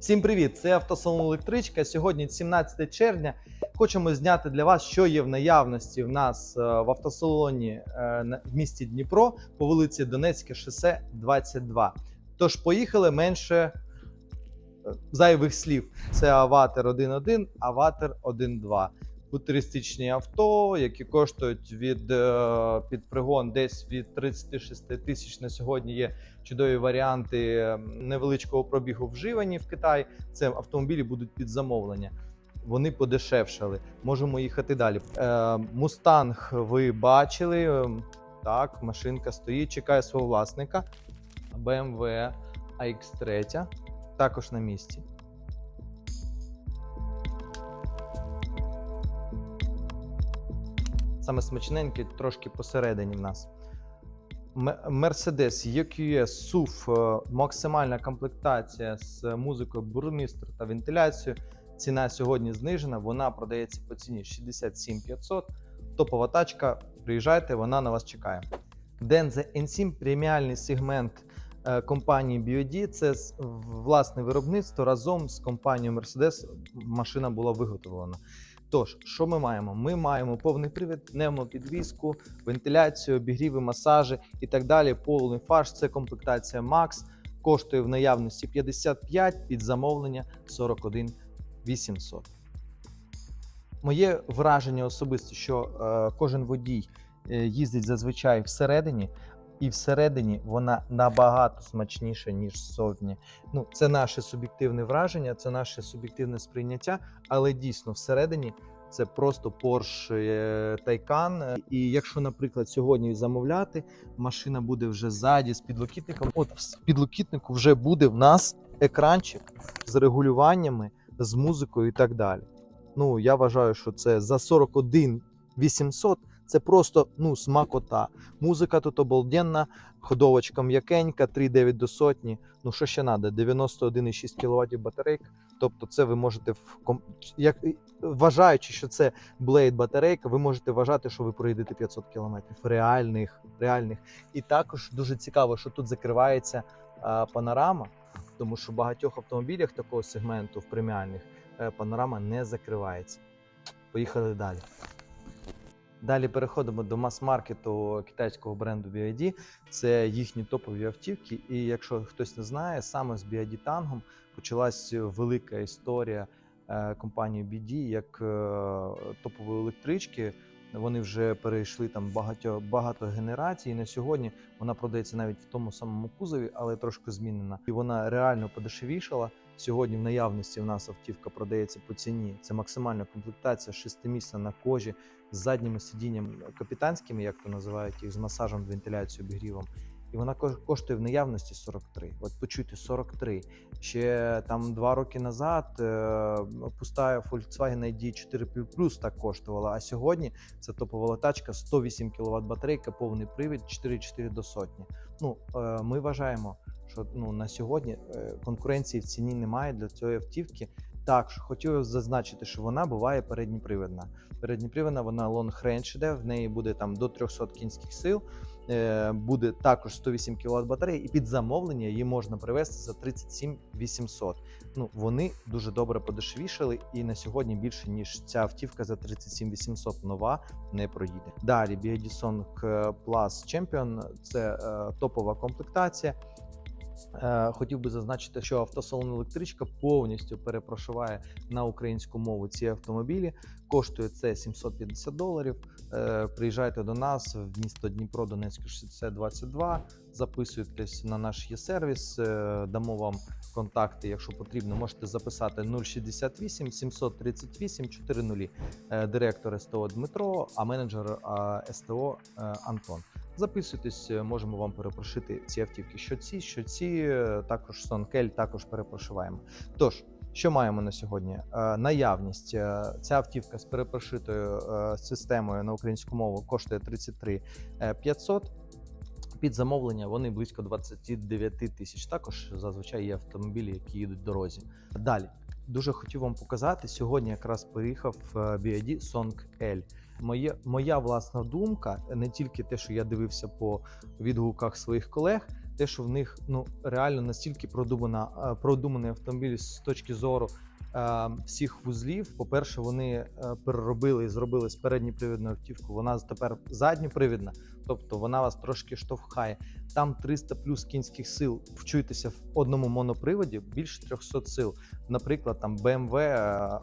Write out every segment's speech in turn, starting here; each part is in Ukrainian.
Всім привіт! Це автосалон електричка. Сьогодні 17 червня. Хочемо зняти для вас, що є в наявності в нас е, в автосалоні е, в місті Дніпро по вулиці Донецьке шосе 22. Тож поїхали менше е, зайвих слів. Це Аватер 1.1, Аватер 1.2. Футуристичні авто, які коштують від е, під пригон десь від 36 тисяч на сьогодні є чудові варіанти е, невеличкого пробігу вживані в Китай. Це автомобілі будуть під замовлення. Вони подешевшали. Можемо їхати далі. Мустанг ви бачили. е, Так, машинка стоїть, чекає свого власника. BMW AX3 також на місці. Саме смачненький, трошки посередині в нас. Mercedes EQS SUV, е, максимальна комплектація з музикою, бурмістр та вентиляцією. Ціна сьогодні знижена, вона продається по ціні 67 500. Топова тачка, приїжджайте, вона на вас чекає. Denza N7 преміальний сегмент е, компанії BYD. Це власне виробництво разом з компанією Mercedes машина була виготовлена. Тож, що ми маємо? Ми маємо повний привід, пневмопідвізку, вентиляцію, обігріви, масажі і так далі. Повний фарш це комплектація Max. Коштує в наявності 55 під замовлення 41 800. Моє враження особисто, що е, кожен водій е, їздить зазвичай всередині, і всередині вона набагато смачніша, ніж ззовні. Ну, це наше суб'єктивне враження, це наше суб'єктивне сприйняття, але дійсно всередині це просто Porsche е, Taycan. І якщо, наприклад, сьогодні замовляти, машина буде вже ззаді з підлокітником. От в підлокітнику вже буде в нас екранчик з регулюваннями, з музикою і так далі. Ну, я вважаю, що це за 41 800 це просто ну, смакота. Музика тут обалденна, ходовочка м'якенька, 3,9 до сотні. Ну, що ще треба? 91,6 кВт батарейка. Тобто, це ви можете в як вважаючи, що це Blade батарейка, ви можете вважати, що ви проїдете 500 км реальних, реальних. І також дуже цікаво, що тут закривається а, панорама, тому що в багатьох автомобілях такого сегменту в преміальних е, панорама не закривається. Поїхали далі. Далі переходимо до мас-маркету китайського бренду BYD. Це їхні топові автівки. І якщо хтось не знає, саме з BYD Tangом почалась велика історія е, компанії BD як е, топової електрички. Вони вже перейшли там багато, багато генерацій. І на сьогодні вона продається навіть в тому самому кузові, але трошки змінена. І вона реально подешевішала. Сьогодні в наявності в нас автівка продається по ціні. Це максимальна комплектація, шестимісна на кожі з задніми сидінням капітанськими, як то називають їх, з масажем, вентиляцією, обігрівом. І вона ко- коштує в наявності 43. От почуйте, 43. Ще там два роки назад е, пуста Volkswagen ID 4 Plus так коштувала. А сьогодні це топова тачка, 108 кВт батарейка, повний привід, 4,4 до сотні. Ну, е, ми вважаємо, що ну, на сьогодні е, конкуренції в ціні немає для цієї автівки. Так, хотів зазначити, що вона буває передніпривідна. Передніпривідна вона long range іде, в неї буде там до 300 кінських сил, е, буде також 108 кВт батареї, і під замовлення її можна привезти за 37 800. Ну, вони дуже добре подешевішали, і на сьогодні більше, ніж ця автівка за 37 800 нова не проїде. Далі BYD Song Plus Champion – це е, топова комплектація. Е, Хотів би зазначити, що автосалон електричка повністю перепрошиває на українську мову ці автомобілі. Коштує це 750 доларів. Е, Приїжджайте до нас в місто Дніпро, Донецьке шосе 22. Записуйтесь на наш є-сервіс, е, дамо вам контакти, якщо потрібно. Можете записати 068 738 400. Е, Директор СТО Дмитро, а менеджер СТО Антон. Записуйтесь, е, можемо вам перепрошити ці автівки. Що ці, що ці, е, також Сонкель, також перепрошиваємо. Тож, що маємо на сьогодні? Е, Наявність. Ця автівка з перепрошитою системою на українську мову коштує 33 е, 500. Під замовлення вони близько 29 тисяч. Також зазвичай є автомобілі, які їдуть дорозі. Далі дуже хотів вам показати. Сьогодні якраз приїхав BID BYD Song L. Моє, моя власна думка, не тільки те, що я дивився по відгуках своїх колег, те, що в них ну реально настільки продумана, е, продуманий автомобіль з точки зору е, всіх вузлів. По-перше, вони е, переробили і зробили з передньопривідну автівку. Вона тепер задньопривідна, тобто вона вас трошки штовхає. Там 300 плюс кінських сил. Вчуйтеся в одному моноприводі більше 300 сил. Наприклад, там BMW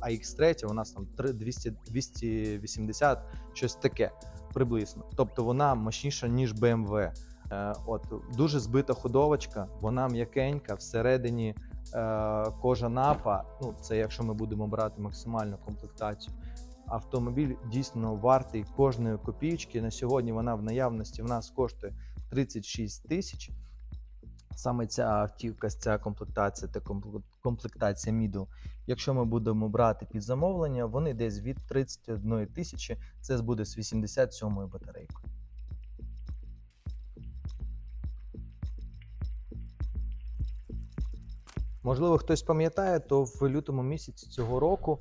AX3, у нас там 3 200, 280, щось таке приблизно. Тобто вона мощніша, ніж BMW. Е, От дуже збита ходовочка, вона м'якенька, всередині е, кожа напа. Ну, це якщо ми будемо брати максимальну комплектацію. Автомобіль дійсно вартий кожної копійки. На сьогодні вона в наявності в нас коштує 36 тисяч. Саме ця автівка, ця комплектація та комплектація Middle. Якщо ми будемо брати під замовлення, вони десь від 31 тисячі. Це буде з 87 батарейкою. Можливо, хтось пам'ятає, то в лютому місяці цього року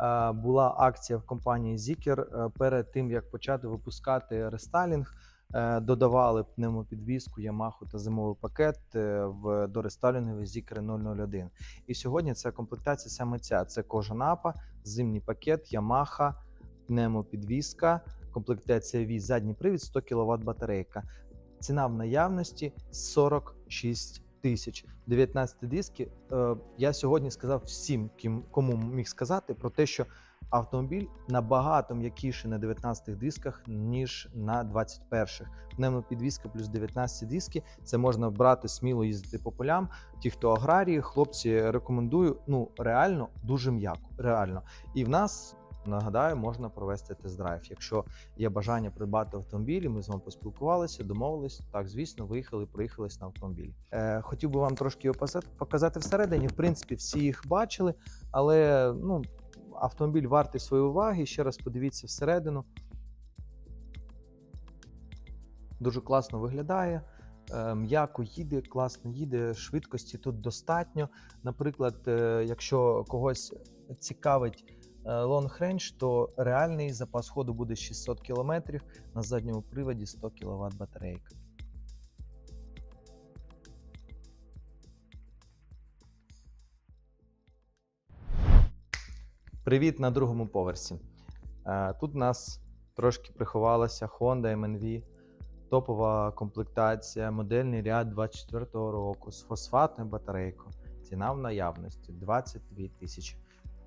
е, була акція в компанії Zikr е, перед тим, як почати випускати рестайлінг. е, Додавали пневмопідвізку, Yamaha та зимовий пакет в до рестайлінгової Zikr 001. І сьогодні ця комплектація саме ця: це кожа напа, зимній пакет, Yamaha, пневмопідвізка, комплектація віз, задній привід, 100 кВт батарейка. Ціна в наявності 46 тисяч. 19 диски. Е, я сьогодні сказав всім, ким, кому міг сказати, про те, що автомобіль набагато м'якіший на 19 дисках, ніж на 21-х. Пневмопідвізка плюс 19 диски. Це можна брати сміло їздити по полям. Ті, хто аграрії, хлопці рекомендую. Ну реально дуже м'яко. Реально. І в нас. Нагадаю, можна провести тест-драйв. Якщо є бажання придбати автомобілі, ми з вами поспілкувалися, домовились. Так, звісно, виїхали, проїхались на автомобілі. Е, хотів би вам трошки його показати- всередині. В принципі, всі їх бачили, але ну, автомобіль вартий своєї уваги. Ще раз подивіться всередину. Дуже класно виглядає. е, М'яко їде, класно їде, швидкості тут достатньо. Наприклад, е, якщо когось цікавить long range, то реальний запас ходу буде 600 км, на задньому приводі 100 кВт батарейка. Привіт на другому поверсі. Е, Тут у нас трошки приховалася Honda MNV, топова комплектація, модельний ряд 24-го року з фосфатною батарейкою. Ціна в наявності 22 тисячі.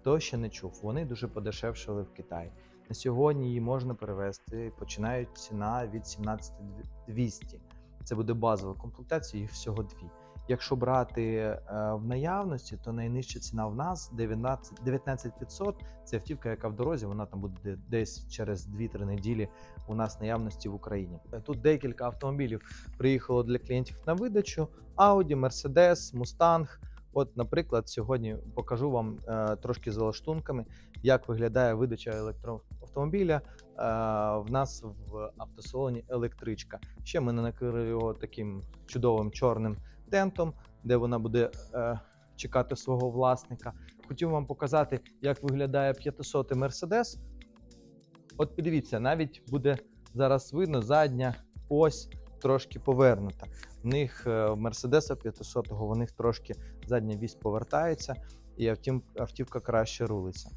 Хто ще не чув, вони дуже подешевшили в Китаї. На сьогодні її можна перевести. Починають ціна від 17200. Це буде базова комплектація, їх всього дві. Якщо брати е, в наявності, то найнижча ціна в нас 19 19500. Це автівка, яка в дорозі, вона там буде десь через 2-3 неділі у нас наявності в Україні. Тут декілька автомобілів приїхало для клієнтів на видачу: Audi, Mercedes, Mustang. От, наприклад, сьогодні покажу вам е, трошки за лаштунками, як виглядає видача електроавтомобіля е, в нас в автосалоні електричка. Ще ми накрили його таким чудовим чорним тентом, де вона буде е, чекати свого власника. Хотів вам показати, як виглядає 500 Mercedes. От подивіться, навіть буде зараз видно задня ось трошки повернута. В них е, в Мерседеса 500 го в них трошки задня вісь повертається, і автім- автівка краще рулиться.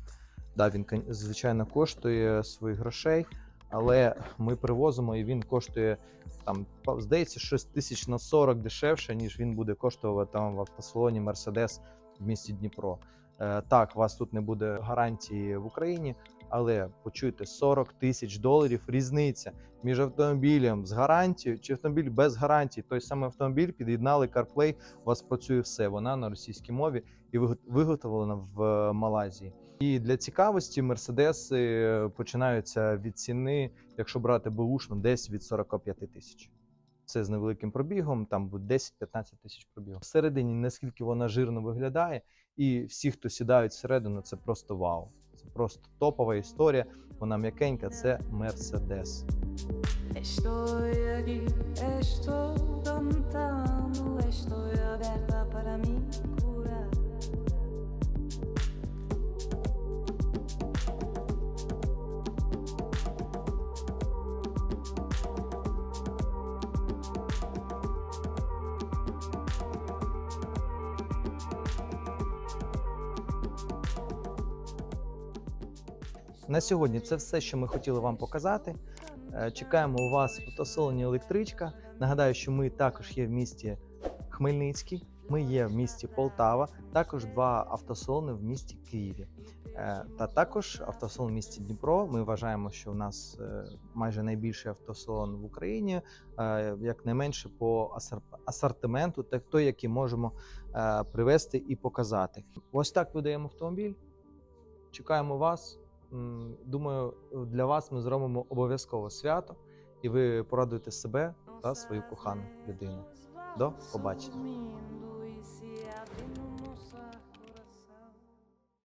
Да, він, звичайно, коштує своїх грошей, але ми привозимо і він коштує там, здається, щось тисяч на 40 дешевше, ніж він буде коштувати там в автосалоні Мерседес в місті Дніпро. Е, так, у вас тут не буде гарантії в Україні, але почуйте 40 тисяч доларів різниця між автомобілем з гарантією чи автомобіль без гарантії. Той самий автомобіль під'єднали CarPlay, у вас працює все. Вона на російській мові і виго- виготовлена в е, Малайзії. І для цікавості мерседеси е, починаються від ціни, якщо брати бушну, десь від 45 тисяч. Це з невеликим пробігом, там буде 10-15 тисяч пробігу. Всередині, наскільки вона жирно виглядає, і всі, хто сідають всередину, це просто вау. Це просто топова історія. Вона м'якенька, це Мерседес. На сьогодні це все, що ми хотіли вам показати. Е, Чекаємо у вас в автосалоні електричка. Нагадаю, що ми також є в місті Хмельницький, ми є в місті Полтава, також два автосалони в місті Києві. Е, Та також автосалон в місті Дніпро. Ми вважаємо, що у нас е, майже найбільший автосалон в Україні, е, якнайменше по асортименту, та той, який можемо привезти і показати. Ось так видаємо автомобіль. Чекаємо вас. Думаю, для вас ми зробимо обов'язково свято, і ви порадуєте себе та свою кохану людину. До побачення.